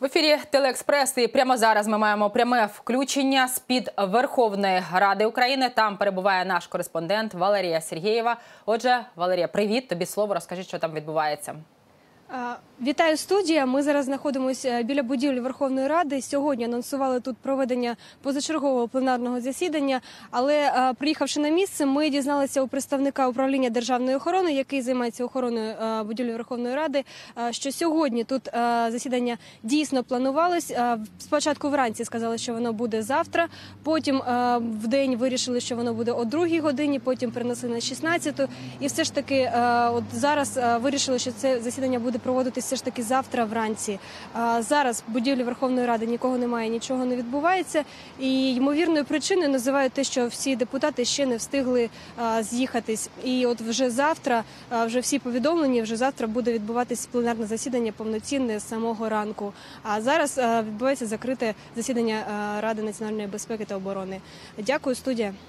В ефірі Телеекспрес і прямо зараз ми маємо пряме включення з під Верховної Ради України. Там перебуває наш кореспондент Валерія Сергієва. Отже, Валерія, привіт. Тобі слово. Розкажи, що там відбувається. Вітаю студія. Ми зараз знаходимося біля будівлі Верховної Ради. Сьогодні анонсували тут проведення позачергового пленарного засідання. Але приїхавши на місце, ми дізналися у представника управління державної охорони, який займається охороною будівлі Верховної Ради. Що сьогодні тут засідання дійсно планувалось. Спочатку вранці сказали, що воно буде завтра. Потім в день вирішили, що воно буде о другій годині. Потім перенесли на 16-ту. І все ж таки, от зараз вирішили, що це засідання буде проводитись все ж таки завтра вранці. Зараз будівлі Верховної Ради нікого немає, нічого не відбувається. І ймовірною причиною називають те, що всі депутати ще не встигли з'їхатись. І от вже завтра, вже всі повідомлені, вже завтра буде відбуватись пленарне засідання повноцінне з самого ранку. А зараз відбувається закрите засідання Ради національної безпеки та оборони. Дякую, студія.